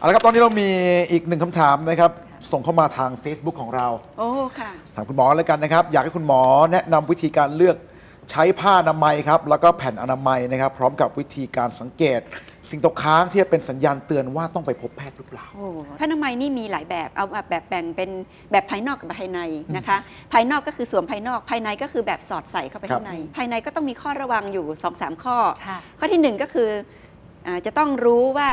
เอาละครับตอนนี้เรามีอีกหนึ่งคำถามนะครับ ส่งเข้ามาทาง Facebook ของเรา โอ้ค่ะ ถามคุณหมอแล้วกันนะครับ อยากให้คุณหมอแนะนำวิธีการเลือกใช้ผ้าอนามัยครับ แล้วก็แผ่นอนามัยนะครับ พร้อมกับวิธีการสังเกต สิ่งตกค้างที่จะเป็นสัญญาณเตือนว่าต้องไปพบแพทย์หรือเปล่า โอ้ผ้าอนามัยนี่มีหลายแบบ เอาแบบแบบแบ่งเป็นแบบภายนอกกับภายในนะคะ ภายนอกก็คือสวมภายนอก ภายในก็คือแบบสอดใส่เข้าไปครับ ข้างใน ภายในก็ต้องมีข้อระวังอยู่2อสข้อ ค่ะ ข้อที่หนึ่งก็คืออาจะต้องรู้ว่า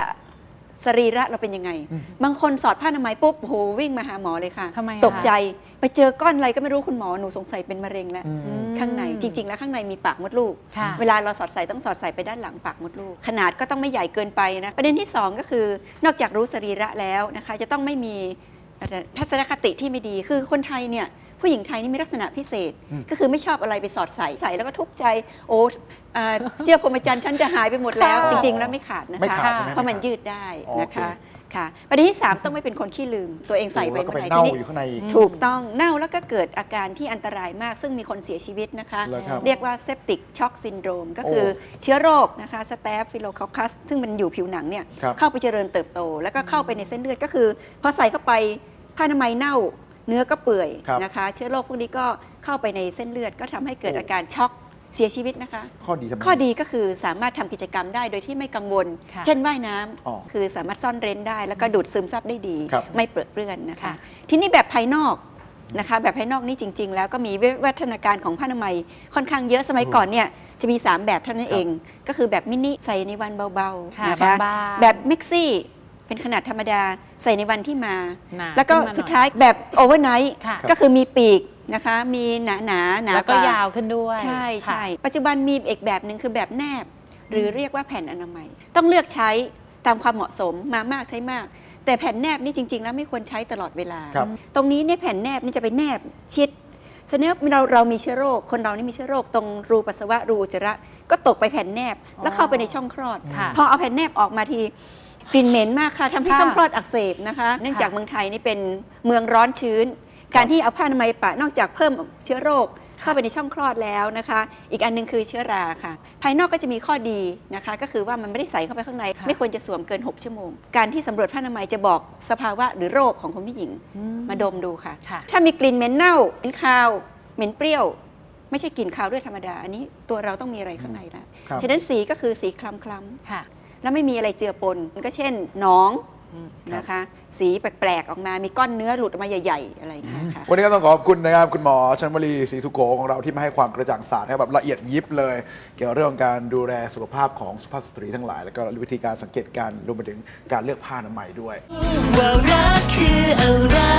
สรีระเราเป็นยังไงอืมบางคนสอดผ้าอนามัยปุ๊บโหวิ่งมาหาหมอเลยค่ะ ทำไมอะ ตกใจไปเจอก้อนอะไรก็ไม่รู้คุณหมอหนูสงสัยเป็นมะเร็งแล้วอืมอืม ข้างในจริง ๆ แล้วข้างในมีปากมดลูก ค่ะเวลาเราสอดใส่ต้องสอดใส่ไปด้านหลังปากมดลูก ขนาดก็ต้องไม่ใหญ่เกินไปนะ ประเด็นที่ 2 ก็คือนอกจากรู้สรีระแล้วนะคะ จะต้องไม่มีทัศนคติที่ไม่ดี คือคนไทยเนี่ย ผู้หญิงไทยนี่มีลักษณะพิเศษอืมก็คือไม่ชอบอะไรไปสอดใส่ใส่แล้วก็ทุกข์ใจ โอ้อ่าเจียพรหมจรรย์ฉันจะหายไปหมดแล้วค่ะจริง ๆ แล้วไม่ขาดนะคะไม่ขาดใช่ไหมเพราะมันไขาดยืดได้โอเคนะคะค่ะประเด็นที่ 3 ต้องไม่เป็นคนขี้ลืม ตัวเองใส่ไปแล้วก็เมื่อไปไหร่เน่าทีนี้อยู่ข้างในอีกอืมถูกต้องเน่าแล้วก็เกิดอาการที่อันตรายมาก ซึ่งมีคนเสียชีวิตนะคะเหรอครับเรียกว่าเซปติกช็อกซินโดรมก็คือเชื้อโรคนะคะสเตฟฟิโลคอคัส ซึ่งมันอยู่ผิวหนังเนี่ยครับเข้าไปเจริญเติบโต แล้วก็เข้าไปในเส้นเลือดก็คือ พอใส่เข้าไปผ้าอนามัยเน่า เนื้อก็เปื่อยครับนะคะ เชื้อโรคพวกนี้ก็เข้าไปในเส้นเลือดก็ทำให้เกิดโอ้ อาการช็อกเสียชีวิตนะคะ ข้อดีทำไม ข้อดีก็คือสามารถทำกิจกรรมได้โดยที่ไม่กังวล ค่ะเช่นว่ายน้ำอ๋อคือสามารถซ่อนเร้นได้ แล้วก็ดูดซึมซับได้ดี ครับ ไม่เปรอะเปื้อนนะคะ ค่ะ ทีนี้แบบภายนอกนะคะ แบบภายนอกนี่จริง ๆ แล้วก็มีวิวัฒนาการของผ้าอนามัยค่อนข้างเยอะสมัยก่อนเนี่ยจะมี 3 แบบเท่านั้นเอง ก็คือแบบมินิใส่ในวันเบาค่ะๆนะคะ บางๆ แบบมิกซี่เป็นขนาดธรรมดา ใส่ในวันที่มา หนาแล้วก็ขึ้นมหน่อสุดท้ายแบบโอเวอร์ไนท์ค่ะ ก็คือมีปีกนะคะ มีหนาหนาๆหนาแล้วก็ว่ยาวขึ้นด้วยใช่ค่ะ ใช่ปัจจุบันมีอีกแบบหนึ่งคือแบบแนบ หรือเรียกว่าแผ่นอนามัย ต้องเลือกใช้ตามความเหมาะสมมามากใช้มาก แต่แผ่นแนบนี่จริง ๆ แล้วไม่ควรใช้ตลอดเวลา ครับ ตรงนี้เนี่ยแผ่นแนบนี่จะไปแนบชิดเสนอเราเรามีเชื้อโรค คนเรานี่มีเชื้อโรคตรงรูปัสสาวะรูอุจจาระก็ตกไปแผ่นแนบ แล้วเข้าไปในช่องคลอด ค่ะ พอเอาแผ่นแนบออกมาที กลิ่นเหม็นมากค่ะทำให้ค่ะช่องคลอดอักเสบนะคะ เนื่องจากค่ะเมืองไทยนี่เป็นเมืองร้อนชื้น การที่เอาผ้าอนามัยปะนอกจากเพิ่มเชื้อโรคเข้าไปในช่องคลอดแล้วนะคะ อีกอันหนึงคือเชื้อราค่ะ ภายนอกก็จะมีข้อดีนะคะ ก็คือว่ามันไม่ได้ใส่เข้าไปข้างใน ค่ะ ไม่ควรจะสวมเกิน 6 ชั่วโมง การที่สำรวจผ้าอนามัยจะบอกสภาวะหรือโรคของคุณผู้หญิง อืมาดมดูค่ะ ค่ะ ถ้ามีกลิ่นเหม็นเน่าเหม็นคาว เหม็นเปรี้ยว ไม่ใช่กลิ่นคาวด้วยธรรมดา อันนี้ตัวเราต้องมีอะไรข้างในแล้วครับ ฉะนั้นสีก็คือสีคล้ำค่ะ ๆ แล้วไม่มีอะไรเจือปนก็เช่นหน้องอืมนะคะ สีแปลกๆออกมา มีก้อนเนื้อหลุดออกมาใหญ่ๆ อะไรอย่างเงี้ยค่ะวันนี้ก็ต้องขอบคุณนะครับ คุณหมอชันวลีศรีสุโขของเราที่มาให้ความกระจ่างศาสตร์ให้แบบละเอียดยิบเลย เกี่ยวกับเรื่องของการดูแลสุขภาพของสุภาพสตรีทั้งหลาย แล้วก็วิธีการสังเกตการณ์รวมไปถึงการเลือกผ้าอนามัยด้วยว่ารั